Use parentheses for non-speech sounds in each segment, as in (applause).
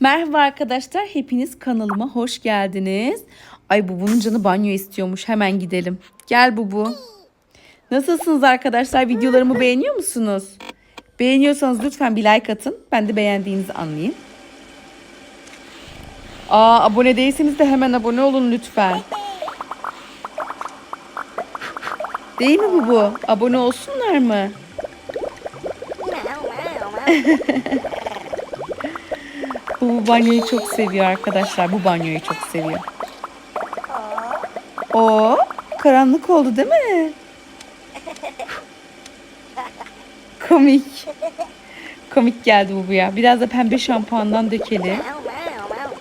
Merhaba arkadaşlar, hepiniz kanalıma hoş geldiniz. Ay bu bunun canı banyo istiyormuş. Hemen gidelim. Gel Bubu. Nasılsınız arkadaşlar? Videolarımı beğeniyor musunuz? Beğeniyorsanız lütfen bir like atın. Ben de beğendiğinizi anlayayım. Aa abone değilseniz de hemen abone olun lütfen. Değil mi Bubu? Abone olsunlar mı? (laughs) Bu banyoyu çok seviyor arkadaşlar. Bu banyoyu çok seviyor. O karanlık oldu değil mi? Komik. Komik geldi bu ya. Biraz da pembe şampuandan dökelim.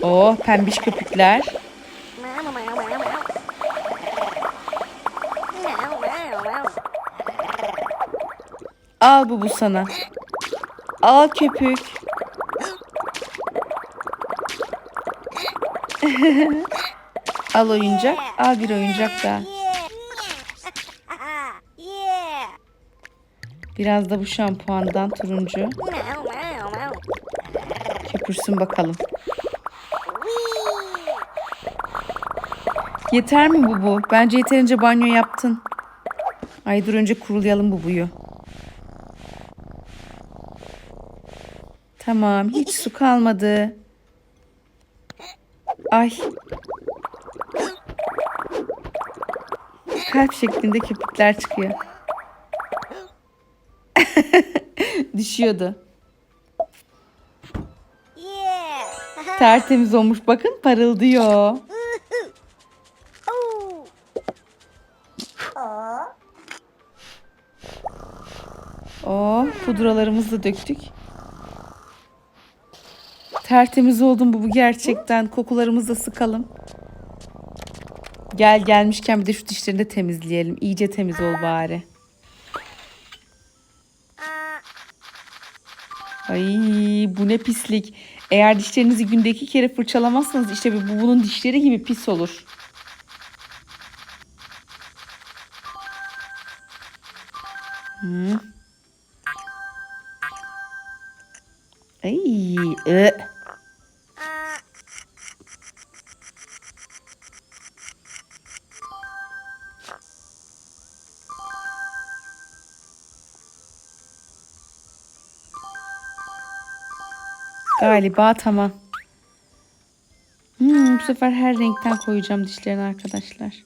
Oh pembiş köpükler. Al bu bu sana. Al köpük. (laughs) Al oyuncak. Al bir oyuncak daha. Biraz da bu şampuandan turuncu. Köpürsün bakalım. Yeter mi bu bu? Bence yeterince banyo yaptın. Ay dur önce kurulayalım bu buyu. Tamam hiç su kalmadı. Ay. Kalp şeklinde köpükler çıkıyor. (laughs) Düşüyordu. Tertemiz olmuş. Bakın parıldıyor. Aw. Oh pudralarımızı da döktük. Tertemiz oldum bu, bu gerçekten. Kokularımızı da sıkalım. Gel gelmişken bir de şu dişlerini de temizleyelim. İyice temiz ol bari. Ay bu ne pislik. Eğer dişlerinizi günde iki kere fırçalamazsanız işte bu bunun dişleri gibi pis olur. Galiba tamam. Hmm, bu sefer her renkten koyacağım dişlerini arkadaşlar.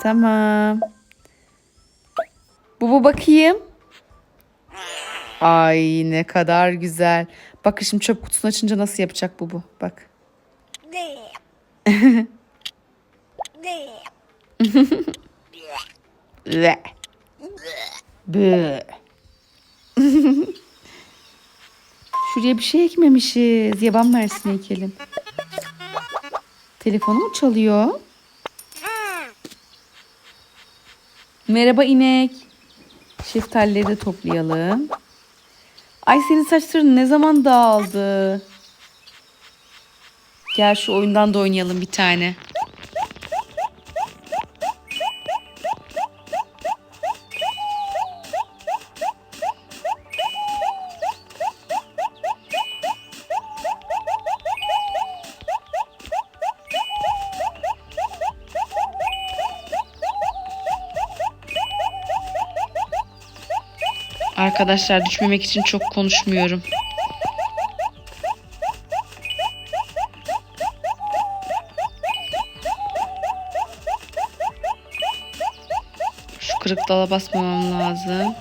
Tamam. Bu bu bakayım. Ay ne kadar güzel. Bak şimdi çöp kutusunu açınca nasıl yapacak bu bu. Bak. (laughs) Ve. Bı. Şuraya bir şey ekmemişiz. Yaban mersini ekelim. Telefonu mu çalıyor? Merhaba inek. Şeftalileri de toplayalım. Ay senin saçların ne zaman dağıldı? Gel şu oyundan da oynayalım bir tane. Arkadaşlar düşmemek için çok konuşmuyorum. Şu kırık dala basmamam lazım.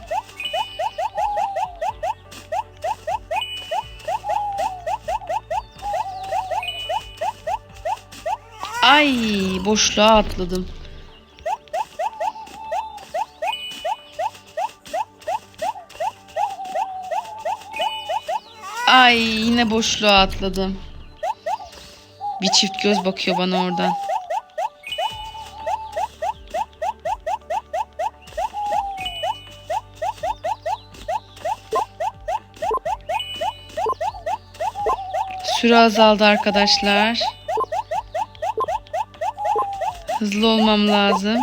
Ay boşluğa atladım. Ay yine boşluğa atladım. Bir çift göz bakıyor bana oradan. Süre azaldı arkadaşlar. Hızlı olmam lazım.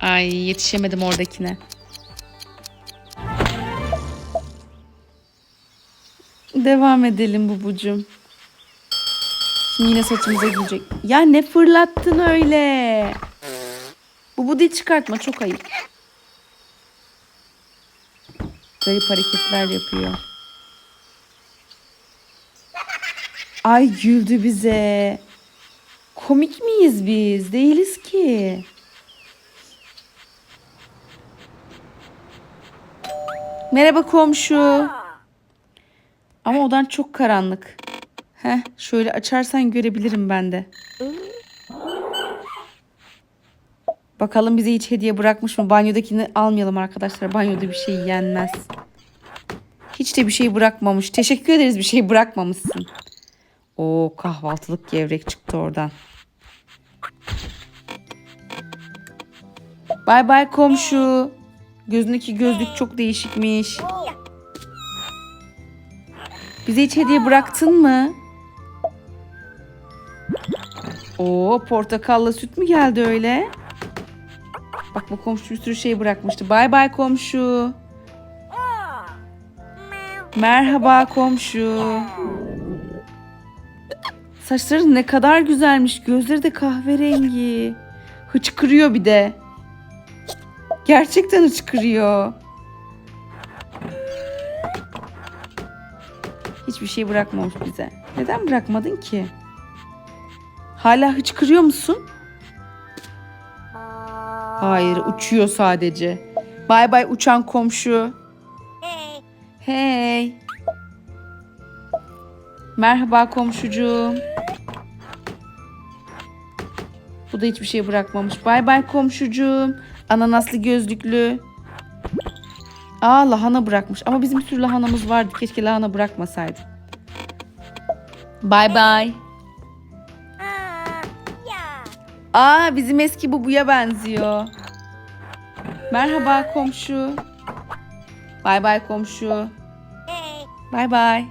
Ay yetişemedim oradakine. Devam edelim bubucum. Şimdi yine saçımıza girecek. Ya ne fırlattın öyle? Bubu dil çıkartma çok ayıp. Garip hareketler yapıyor. Ay güldü bize. Komik miyiz biz? Değiliz ki. Merhaba komşu. Ama odan çok karanlık. Heh, şöyle açarsan görebilirim ben de. Bakalım bize hiç hediye bırakmış mı? Banyodakini almayalım arkadaşlar. Banyoda bir şey yenmez. Hiç de bir şey bırakmamış. Teşekkür ederiz bir şey bırakmamışsın. O kahvaltılık gevrek çıktı oradan. Bay bay komşu. Gözündeki gözlük çok değişikmiş. Bize hiç hediye bıraktın mı? Oo portakalla süt mü geldi öyle? Bak bu komşu bir sürü şey bırakmıştı. Bay bay komşu. Merhaba komşu. Saçları ne kadar güzelmiş. Gözleri de kahverengi. Hıçkırıyor bir de. Gerçekten hıçkırıyor. Hiçbir şey bırakmamış bize. Neden bırakmadın ki? Hala hıçkırıyor musun? Hayır, uçuyor sadece. Bay bay uçan komşu. Hey. Hey. Merhaba komşucuğum. Bu da hiçbir şey bırakmamış. Bay bay komşucuğum. Ananaslı gözlüklü. Aa lahana bırakmış. Ama bizim bir sürü lahanamız vardı. Keşke lahana bırakmasaydı. Ah. Yeah. Aa bizim eski bubuya benziyor. Merhaba komşu. Bay bay komşu. Bay bay.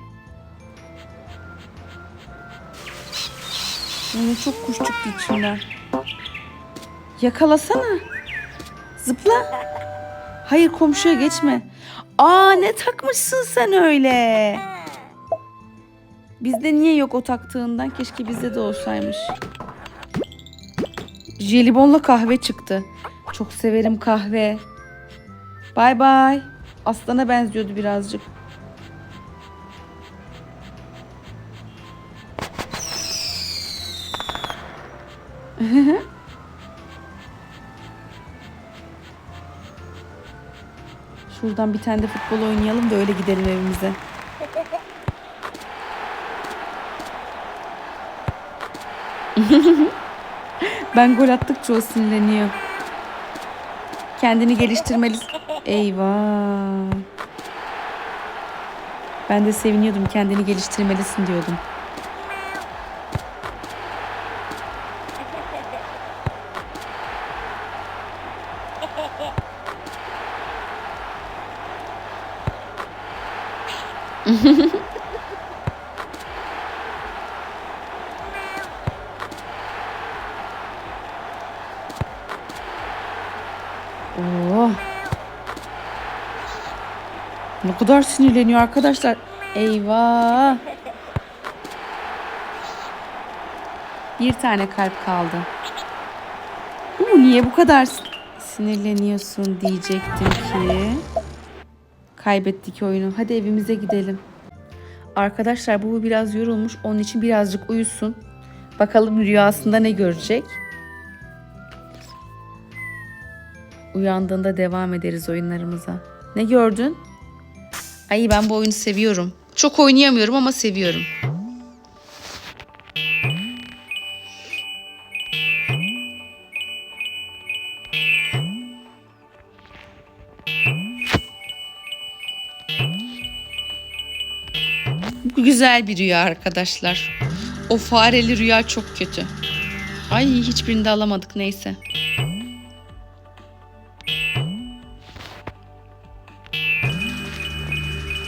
Yine çok kuş çıktı içinden. Yakalasana. Zıpla. Hayır komşuya geçme. Aa ne takmışsın sen öyle? Bizde niye yok o taktığından? Keşke bizde de olsaymış. Jelibonla kahve çıktı. Çok severim kahve. Bay bay. Aslana benziyordu birazcık. Şuradan bir tane de futbol oynayalım da öyle gidelim evimize. (laughs) ben gol attıkça o sinirleniyor. Kendini geliştirmelisin. Eyvah. Ben de seviniyordum kendini geliştirmelisin diyordum. (laughs) Oo. Ne kadar sinirleniyor arkadaşlar. Eyvah. Bir tane kalp kaldı. Bu niye bu kadar sin- sinirleniyorsun diyecektim ki. Kaybettik oyunu. Hadi evimize gidelim. Arkadaşlar bu biraz yorulmuş. Onun için birazcık uyusun. Bakalım rüyasında ne görecek. Uyandığında devam ederiz oyunlarımıza. Ne gördün? Ay ben bu oyunu seviyorum. Çok oynayamıyorum ama seviyorum. güzel bir rüya arkadaşlar. O fareli rüya çok kötü. Ay hiçbirini de alamadık neyse.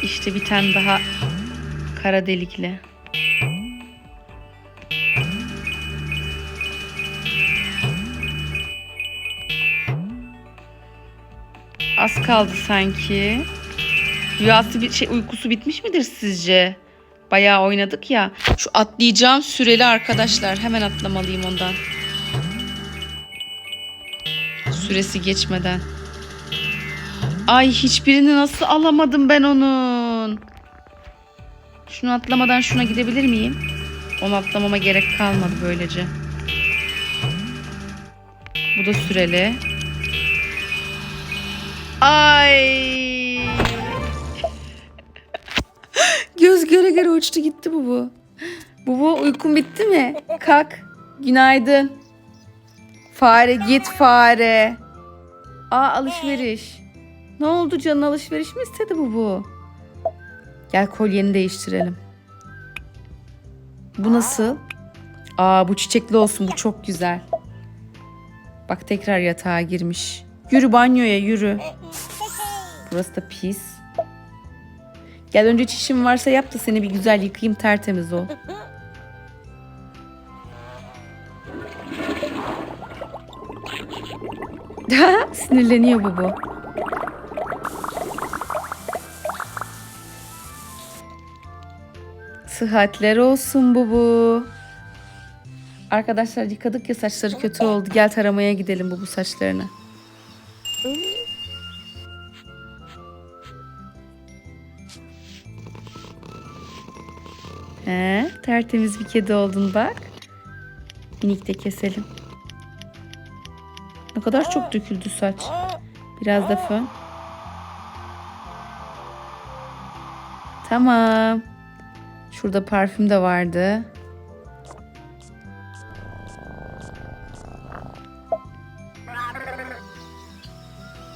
İşte bir tane daha kara delikli. Az kaldı sanki. Rüyası bir şey uykusu bitmiş midir sizce? Bayağı oynadık ya. Şu atlayacağım süreli arkadaşlar. Hemen atlamalıyım ondan. Süresi geçmeden. Ay hiçbirini nasıl alamadım ben onun. Şunu atlamadan şuna gidebilir miyim? Onu atlamama gerek kalmadı böylece. Bu da süreli. Ay. Göz göre göre uçtu gitti bu bu. Bu bu uykun bitti mi? Kalk. Günaydın. Fare git fare. Aa alışveriş. Ne oldu canın alışveriş mi istedi bu bu? Gel kolyeni değiştirelim. Bu nasıl? Aa bu çiçekli olsun bu çok güzel. Bak tekrar yatağa girmiş. Yürü banyoya yürü. Burası da pis. Gel önce çişim varsa yap da seni bir güzel yıkayayım tertemiz ol. (laughs) Sinirleniyor bu bu. Sıhhatler olsun bu bu. Arkadaşlar yıkadık ya saçları kötü oldu. Gel taramaya gidelim bu bu saçlarını. He, tertemiz bir kedi oldun bak. Minik de keselim. Ne kadar çok döküldü saç. Biraz da fön. Tamam. Şurada parfüm de vardı.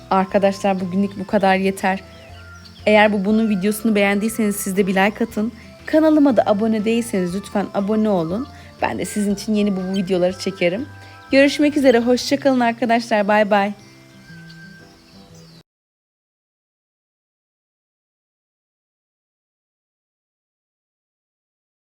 Arkadaşlar bugünlük bu kadar yeter. Eğer bu bunun videosunu beğendiyseniz siz de bir like atın. Kanalıma da abone değilseniz lütfen abone olun. Ben de sizin için yeni bu, videoları çekerim. Görüşmek üzere. Hoşçakalın arkadaşlar. Bay bay.